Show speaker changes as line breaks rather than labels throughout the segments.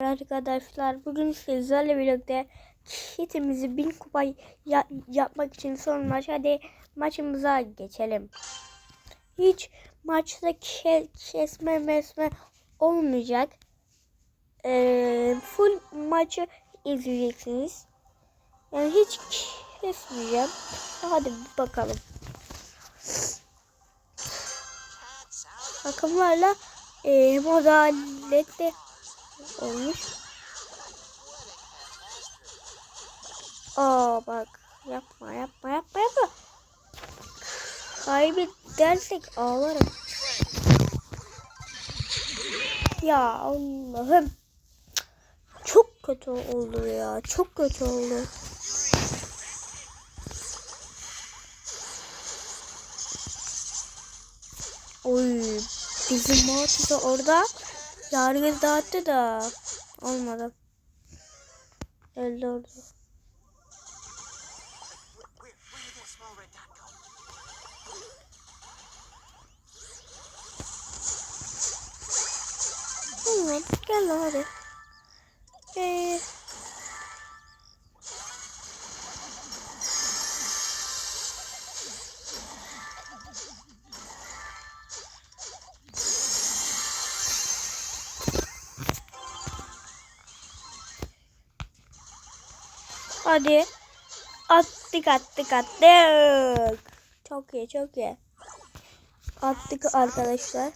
Arkadaşlar bugün sizlerle birlikte kitimizi bin kupa ya- yapmak için son maç. Hadi maçımıza geçelim. Hiç maçta ke- kesme mesme olmayacak. Ee, full maçı izleyeceksiniz. Yani hiç kesmeyeceğim. Hadi bakalım. Takımlarla e, modalette olmuş. Aa bak yapma yapma yapma yapma. Kaybedersek ağlarım. Ya Allah'ım. Çok kötü oldu ya. Çok kötü oldu. Oy bizim Mortis orada yargı dağıttı da olmadı. Elde orada. Tamam gel lan hadi. Ee, hadi. Attık attık attık. Çok iyi çok iyi. Attık arkadaşlar.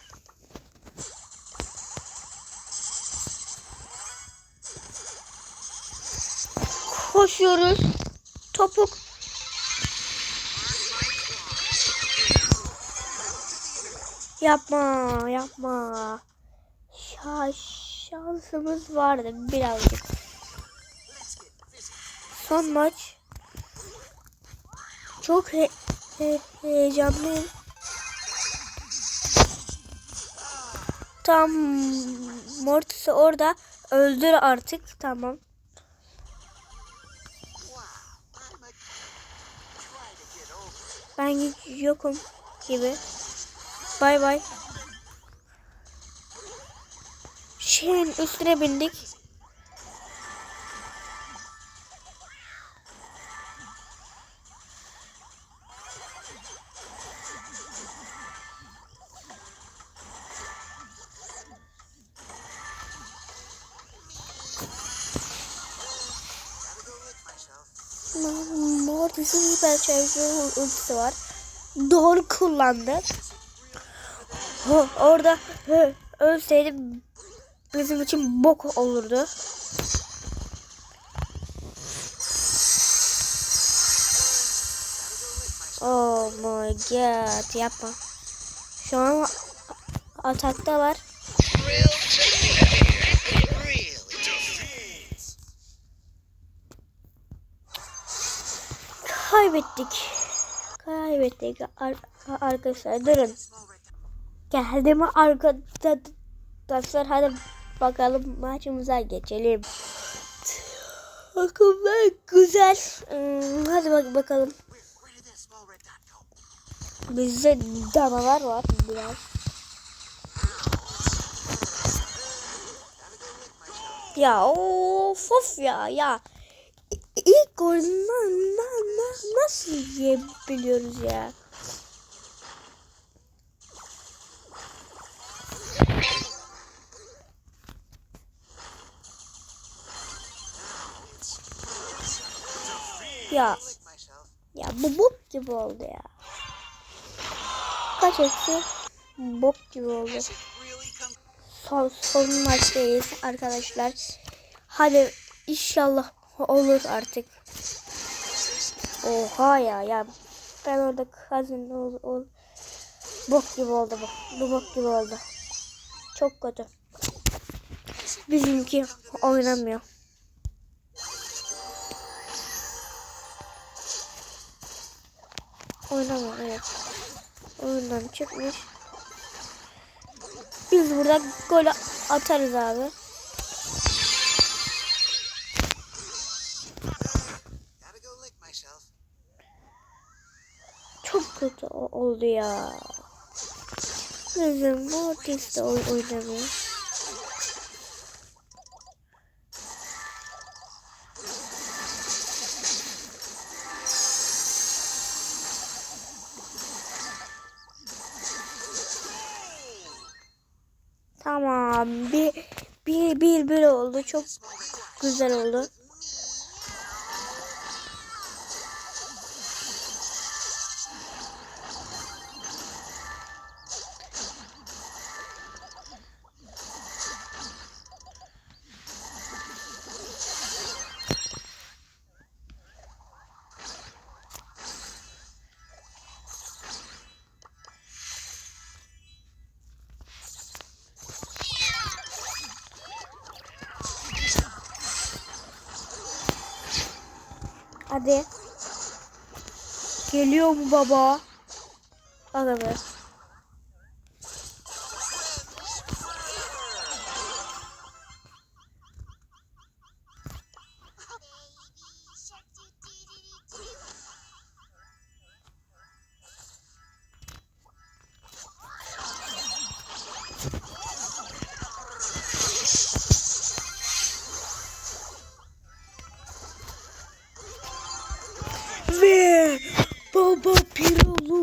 Koşuyoruz. Topuk. Yapma, yapma. Şa şansımız vardı birazcık. Son maç. Çok he he heyecanlıyım. Tam Mortis orada. Öldür artık. Tamam. Ben yokum gibi. Bay bay. Şeyin üstüne bindik. Mortis'in hiper çevre ultisi var. Doğru kullandı. Orada ölseydi bizim için bok olurdu. Oh my god yapma. Şu an ataktalar. Kaybettik. Kaybettik Ar arkadaşlar durun. Geldi mi arkadaşlar hadi bakalım maçımıza geçelim. Takımlar güzel. Hmm, hadi bak bakalım. Bizde danalar var biraz. Ya of of ya ya. İlk na- nasıl yiyebiliyoruz ya? Ya ya bu bok gibi oldu ya. Kaç eksi? Bok gibi oldu. Son, son maçtayız arkadaşlar. Hadi inşallah olur artık. Oha ya ya. Ben orada kazın ol, ol. Bok gibi oldu bu. Bu bok gibi oldu. Çok kötü. Bizimki oynamıyor. Oynamıyor evet. Oyundan çıkmış. Biz burada gol atarız abi. kötü oldu ya. Neden bu orteste oynamıyor? Tamam. Bir, bir, bir, bir oldu. Çok güzel oldu. Hadi. Geliyor mu baba? Hadi be.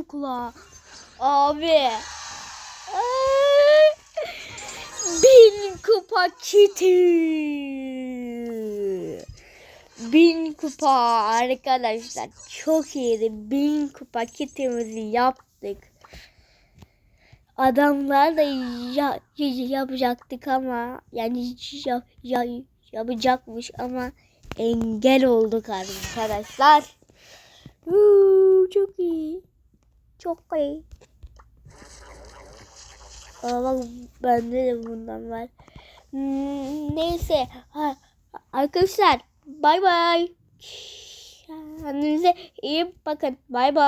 Pirolukla abi. Bin kupa kiti bin kupa. Arkadaşlar çok iyiydi. Bin kupa kitimizi yaptık adamlarla ya, ya- yapacaktık ama yani ya, ya, yapacakmış ama engel olduk arkadaşlar. Huu, çok iyi. Çok iyi. Bak bende de bundan var. Hmm, neyse. Arkadaşlar bay bay. Kendinize iyi bakın. Bay bay.